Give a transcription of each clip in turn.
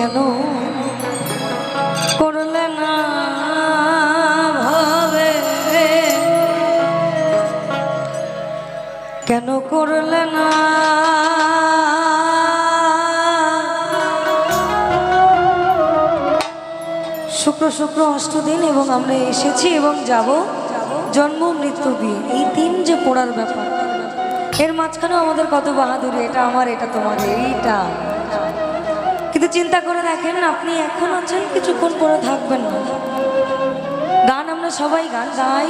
কেন? করলে না ভাবে। কেন করলে না? শুক্র শুক্র অষ্টদিন এবং আমরা এসেছি এবং যাব জন্ম, মৃত্যু, বিয়ে। এই তিন যে পড়ার ব্যাপার, এর মাঝখানেও আমাদের কত বাহাদুরি, এটা আমার, এটা তোমার, এইটা। কিন্তু চিন্তা করে দেখেন আপনি এখন আছেন, কিছুক্ষণ পরে থাকবেন না। গান আমরা সবাই গান গাই।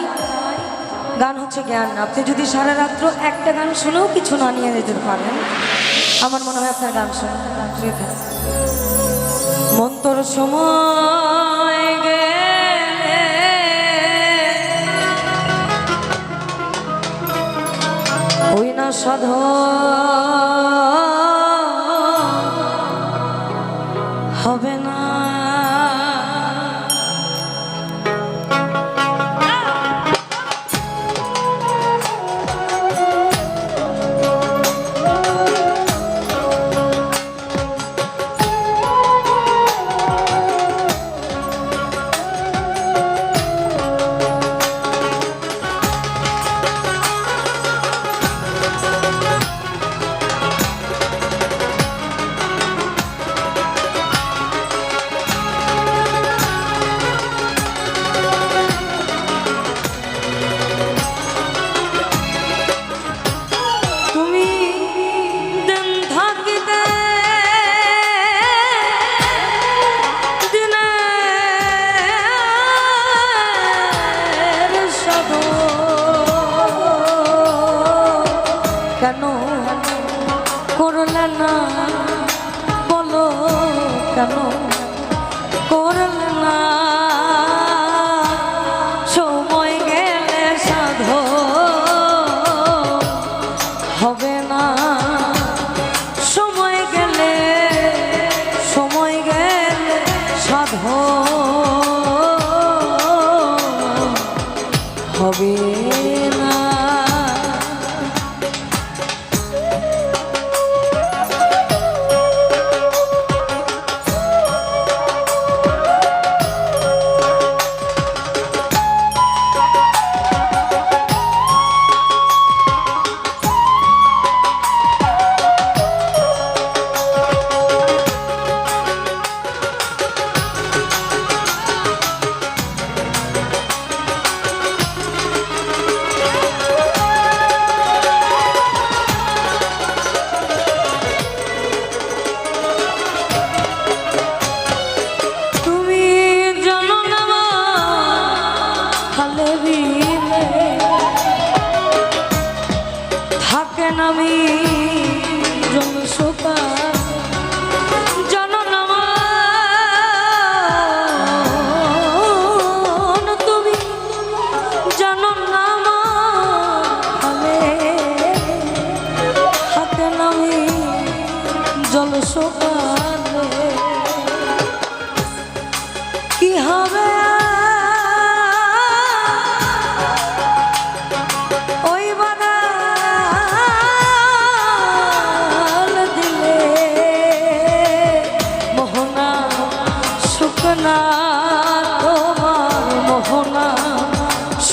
গান হচ্ছে জ্ঞান। আপনি যদি সারা রাত্র একটা গান শুনেও কিছু না নিয়ে যেতে পারেন, আমার মনে হয় আপনার গান শুনে মন্তর সময় ওই না সাধ কেন জন শোকা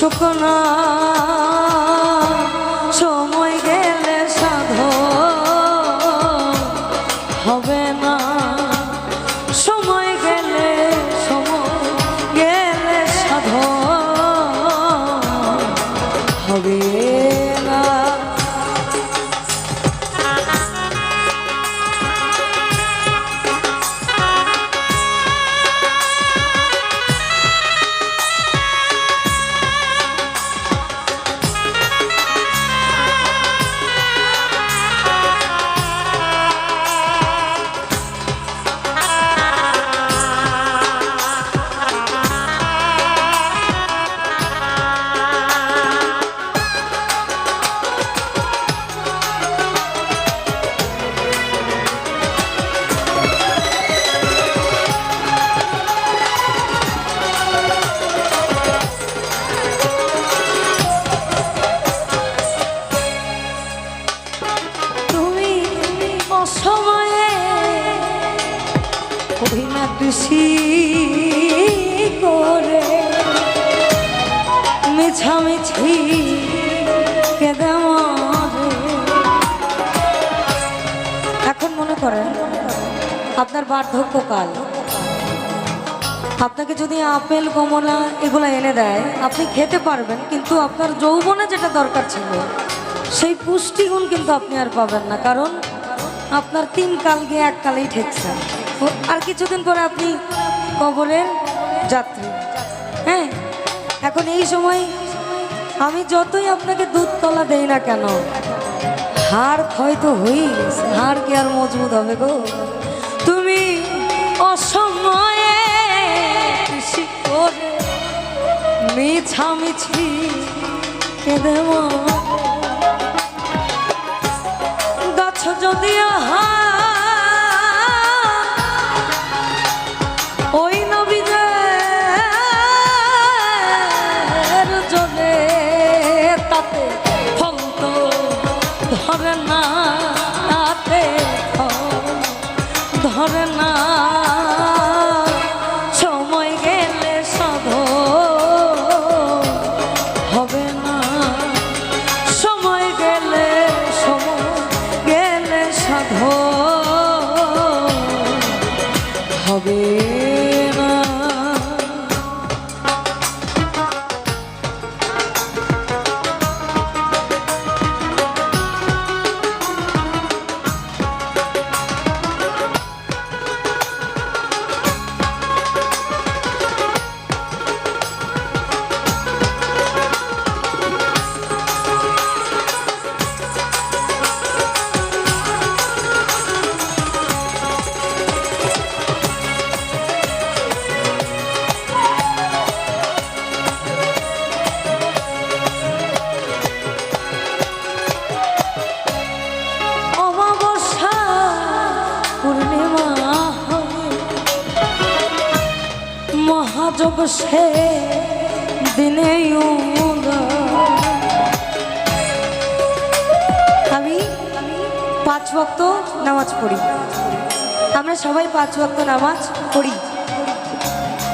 শুকনা মিছি করে। মিছামিছি কেঁদে এখন মনে করেন, আপনার বার্ধক্যকাল আপনাকে যদি আপেল, কমলা এগুলো এনে দেয়, আপনি খেতে পারবেন, কিন্তু আপনার যৌবনে যেটা দরকার ছিল, সেই পুষ্টিগুণ কিন্তু আপনি আর পাবেন না, কারণ আপনার তিন কাল গিয়ে এক কালেই ঠেকছে। আর কিছুদিন পরে আপনি কবরের যাত্রী। হ্যাঁ এখন এই সময় আমি যতই আপনাকে দুধ তলা দেই না কেন, হাড় ক্ষয় তো হয়েই হাড় কি আর মজবুত হবে গো? তুমি অসময়ে কৃষি। গাছ যদি ওই Papel. সে দিনে আমি পাঁচ ভক্ত নামাজ পড়ি। আমরা সবাই পাঁচ ভক্ত নামাজ পড়ি।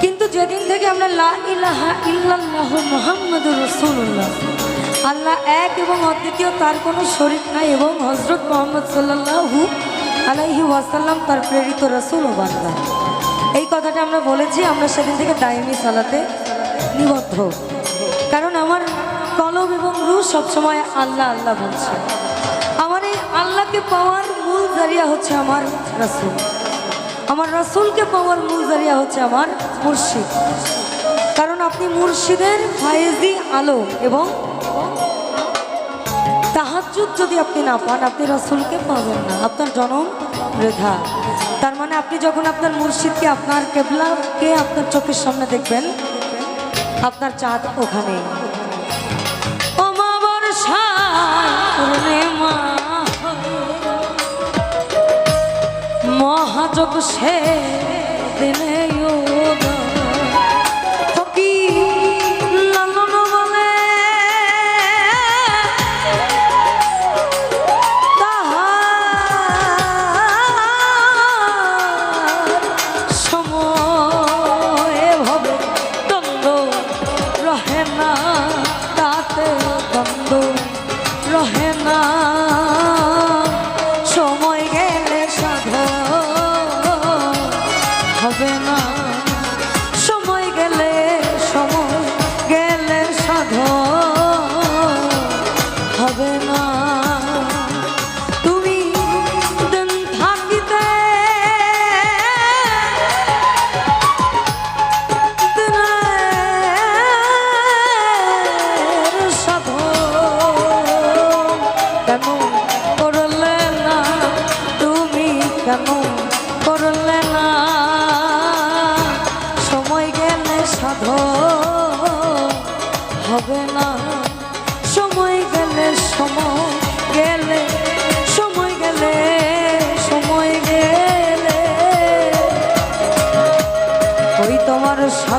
কিন্তু যেদিন থেকে আমরা লা ইলাহা ইল্লাল্লাহ মুহাম্মাদুর রাসূলুল্লাহ, আল্লাহ এক এবং অদ্বিতীয় তার কোনো শরীক নাই এবং হজরত মোহাম্মদ সাল্লাল্লাহু আলাইহি ওয়াসাল্লাম তার প্রেরিত রাসূল ও বান্দা। এই কথাটা আমরা বলেছি, আমরা সেদিন থেকে দায়মি সালাতে নিবদ্ধ। কারণ আমার কলম এবং রু সবসময় আল্লাহ আল্লাহ বলছে। আমার এই আল্লাহকে পাওয়ার মূল জারিয়া হচ্ছে আমার রাসূল। আমার রাসূলকে পাওয়ার মূল জারিয়া হচ্ছে আমার মুর্শিদ। কারণ আপনি মুর্শিদের ফায়েজি আলো এবং তাহাজ্জুদ যদি আপনি না পান, আপনি রাসূলকে পাবেন না। আপনার জনম বৃথা তার মানে আপনি যখন আপনার মুর্শিদকে আপনার কেবলাকে আপনার চোখের সামনে দেখবেন, আপনার চাঁদ ওখানে পূর্ণিমা মহাযোগ সে দিনে হবে না।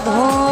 我